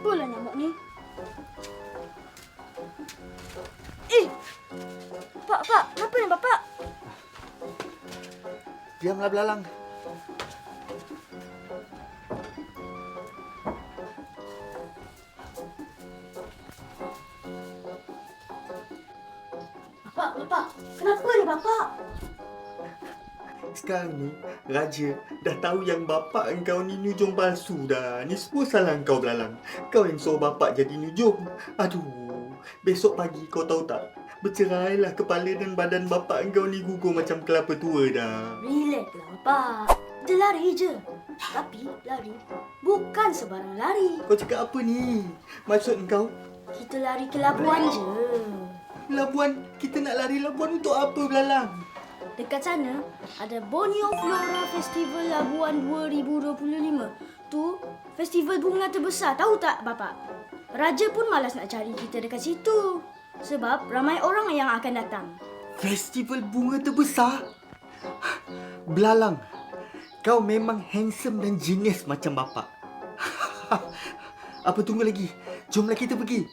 Bulan nyamuk ni. Eh! Pak, pak, kenapa ni bapak? Diamlah belalang. Bapak, bapak, kenapa ni bapak? Sekarang ni, Raja dah tahu yang bapak engkau ni nujung palsu dah. Ni semua salah engkau belalang. Kau yang suruh bapak jadi nujung. Aduh, besok pagi kau tahu tak? Bercerailah kepala dan badan bapak engkau ni gugur macam kelapa tua dah. Relax lah bapak. Dia lari je. Tapi lari bukan sebarang lari. Kau cakap apa ni? Maksud engkau, Kita lari ke Labuan je. Labuan, kita nak lari Labuan untuk apa belalang? Dekat sana ada Borneo Flora Festival Labuan 2025. Tu festival bunga terbesar, tahu tak bapak? Raja pun malas nak cari kita dekat situ. Sebab ramai orang yang akan datang. Festival bunga terbesar? Belalang, kau memang handsome dan genius macam bapak. Apa tunggu lagi? Jomlah kita pergi.